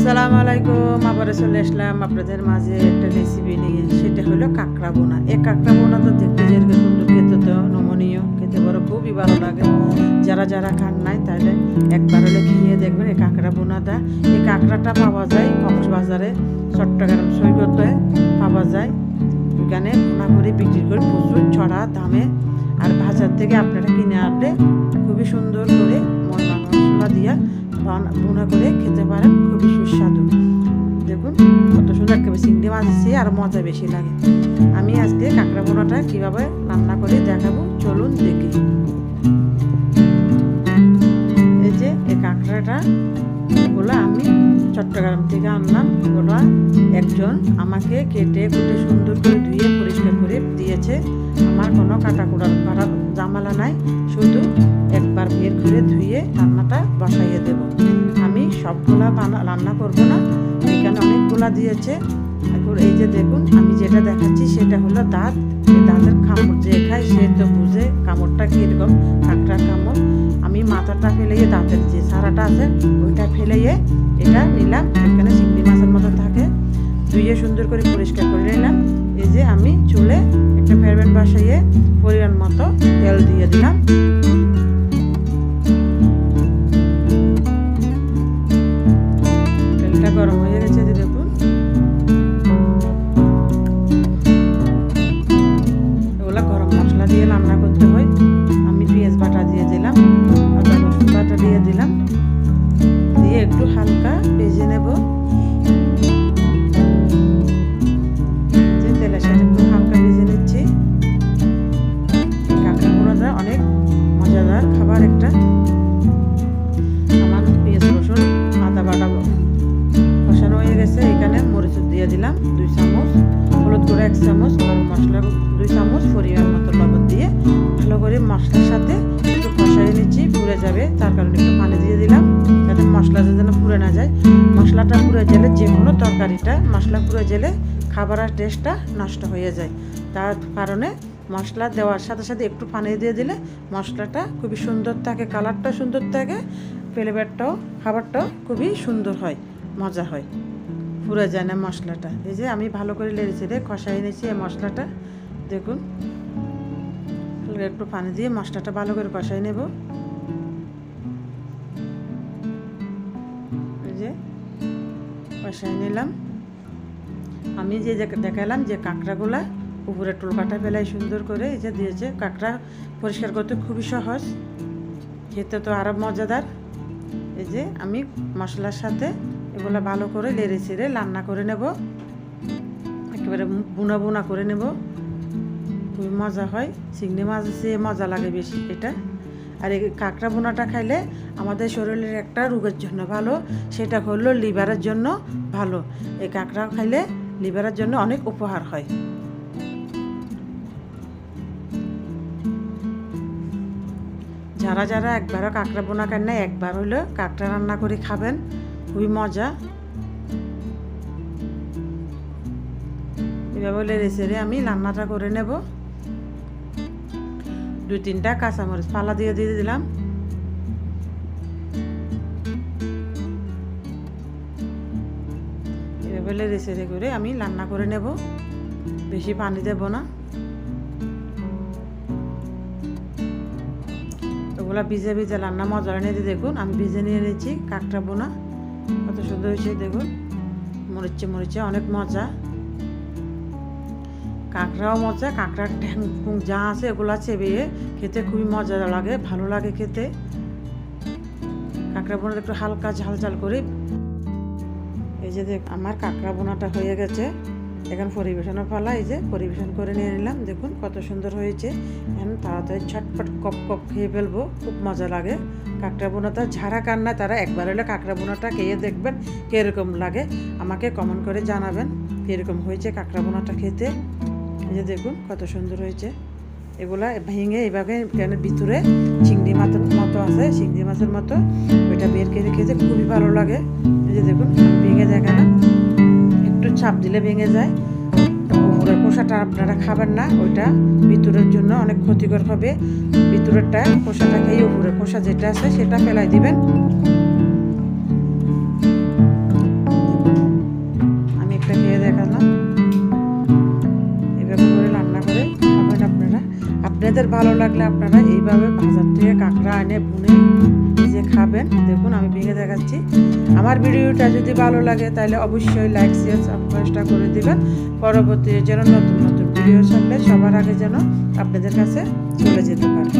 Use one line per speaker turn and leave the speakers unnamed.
আসসালামু আলাইকুম আবারও চলে আসলাম আপনাদের মাঝে একটা রেসিপি নিয়ে। সেটা হলো কাঁকড়া বোনা। এই কাঁকড়া বোনা তো দেখতে যেরকম সুন্দর, খেতে তো নমনীয়, খেতে বড় খুবই ভালো লাগে। যারা যারা খান নাই তাহলে একবার হলে খেয়ে দেখবেন এই কাঁকড়া বোনাটা। এই কাঁকড়াটা পাওয়া যায় কক্সবাজারে, চট্টগ্রাম সৈকতে পাওয়া যায়। ওখানে বোনা করে বিক্রি করে প্রচুর ছড়া দামে। আর বাজার থেকে আপনারা কিনে আনলে খুবই সুন্দর করে মশলা মশলা দিয়ে বোনা করে খেতে পারেন, খুবই সুস্বাদু। দেখুন, কত সুন্দর একেবারে চিংড়ি মাছ আছে আর মজা বেশি লাগে। আমি আজকে কাঁকড়া বোনাটা কীভাবে রান্না করে দেখাবো, চলুন দেখি। এই যে, এই কাঁকড়াটা, এগুলো আমি চট্টগ্রাম থেকে আনলাম। এগুলো একজন আমাকে কেটে কুটে সুন্দর করে ধুয়ে পরিষ্কার করে দিয়েছে। আমার কোনো কাটা কুড়ার জামালা নাই। শুধু একবার বের করে ধুয়ে রান্নাটা বসাইয়ে দেব। আমি সবগুলা রান্না করব না, এখানে অনেকগুলা দিয়েছে। এখন এই যে দেখুন, আমি যেটা দেখাচ্ছি সেটা হলো দাঁত। এই দাঁতের কামড় যে খায় সে তো বুঝে কামড়টা কীরকম কাঁকড়ার কামড়। আমি মাথাটা ফেলেইয়ে দাঁতের যে সারাটা আছে, ওইটা ফেলেইয়ে এটা নিলাম। এখানে চিংড়ি মাছের মতো থাকে। ধুয়ে সুন্দর করে পরিষ্কার করে নিলাম। এই যে আমি চুলে একটা ফেরবেন বসাইয়ে, পরিমাণ মতো তেল দিয়ে দিলাম। দিলাম। দিয়ে একটু হালকা ভেজে নেব। যে তেলের সাথে একটু হালকা ভেজে নিচ্ছি। কাঁকড়া পোড়াটা অনেক মজাদার খাবার একটা। আমার পেঁয়াজ রসুন, আদা বাটা কষানো হয়ে গেছে। এখানে মরিচ দিয়ে দিলাম দুই চামচ, হলুদ গুঁড়ো এক চামচ, গরম মশলা দুই চামচ, পরিমাণ মতো লবণ দিয়ে ভালো করে মশলার সাথে একটু কষাই নিচ্ছি, পুড়ে যাবে। তার কারণে একটু পানি দিয়ে দিলাম, যাতে মশলাটা যেন পুড়ে না যায়। মশলাটা পুড়ে গেলে যে কোনো তরকারিটা, মশলা পুড়ে গেলে খাবারের টেস্টটা নষ্ট হয়ে যায়। তার কারণে মশলা দেওয়ার সাথে সাথে একটু পানি দিয়ে দিলে মশলাটা খুবই সুন্দর থাকে, কালারটাও সুন্দর থাকে ফ্লেভারটাও খাবারটাও খুবই সুন্দর হয়, মজা হয়। পুরো যায় না মশলাটা। এই যে আমি ভালো করে লেড়ে রে কষাই নিয়েছি এই মশলাটা। দেখুন। হালকা একটু পানি দিয়ে মশলাটা ভালো করে কষাই নেব। যে কষাই নিলাম। আমি যে দেখালাম যে কাঁকড়াগুলা উপরে টোলকাটা ফেলাই সুন্দর করে এই যে দিয়েছে। কাঁকড়া পরিষ্কার করতে খুবই সহজ, খেতে তো আরও মজাদার। এই যে আমি মশলার সাথে এগুলো ভালো করে লেড়ে ছেড়ে রান্না করে নেব। একেবারে বুনা বুনা করে নেব। খুবই মজা হয়। চিংড়ি মাছ সে মজা লাগে বেশি এটা। আর এই কাঁকড়া বোনাটা খাইলে আমাদের শরীরের একটা রোগের জন্য ভালো, সেটা হলো লিভারের জন্য ভালো। এই কাঁকড়া খাইলে লিভারের জন্য অনেক উপহার হয়। যারা যারা একবারও কাঁকড়া বোনা কেন না একবার হইলে কাঁকড়া রান্না করে খাবেন। খুবই মজা। এভাবে লেড়ে ছেড়ে আমি রান্নাটা করে নেব। দুই, তিনটা কাঁচামরিচ পালা দিয়ে দিয়ে দিলাম। এভাবে ছেড়ে করে আমি রান্না করে নেব। বেশি পানি দেব না। ওগুলা ভিজে ভিজে রান্না মজা এনে দিয়ে দেখুন, আমি ভিজে নিয়ে নিয়েছি কাকটা বোনা, কত সুন্দর হয়েছে দেখুন। মরিচে মরিচে অনেক মজা। কাঁকড়াও মজা, কাঁকড়ার ঠ্যাং ফুং যা আছে ওগুলো চেবিয়ে খেতে খুবই মজা লাগে, ভালো লাগে খেতে। কাঁকড়া বোনাটা একটু হালকা ঝাল ঝাল করে। এই যে দেখ, আমার কাঁকড়া বোনাটা হয়ে গেছে। এখন পরিবেশনের পালা, এই যে পরিবেশন করে নিয়ে নিলাম। দেখুন কত সুন্দর হয়েছে। এখন তাড়াতাড়ি ছটপট কপ কপ খেয়ে ফেলব, খুব মজা লাগে। কাঁকড়া বোনাটা ঝাড়া কান্না তারা একবার হলে কাঁকড়া বোনাটা খেয়ে দেখবেন কীরকম লাগে। আমাকে কমেন্ট করে জানাবেন কীরকম হয়েছে কাঁকড়া বোনাটা খেতে। এই যে দেখুন কত সুন্দর হয়েছে। এগুলা ভেঙে এইভাবে প্যানের ভিতরে চিংড়ি মাছের মতো আছে, চিংড়ি মাছের মতো। ওইটা বের করে খেতে খুবই ভালো লাগে। এই যে দেখুন, ভেঙে দেখালাম একটু চাপ দিলে ভেঙে যায়। উপরের খোসাটা আপনারা খাবেন না, ওইটা ভিতরের জন্য অনেক ক্ষতিকর হবে। ভিতরেরটা খোসাটা খেয়ে উপরের খোসা যেটা আছে সেটা ফেলাই দিবেন। আপনাদের ভালো লাগলে আপনারা এইভাবে বাজার থেকে কাঁকড়া এনে বুনে যে খাবেন। দেখুন, আমি ভেঙে দেখাচ্ছি। আমার ভিডিওটা যদি ভালো লাগে, তাহলে অবশ্যই লাইক শেয়ার সাবস্ক্রাইবটা করে দেবেন। পরবর্তী যেন নতুন নতুন ভিডিও সামনে সবার আগে যেন আপনাদের কাছে চলে যেতে পারে।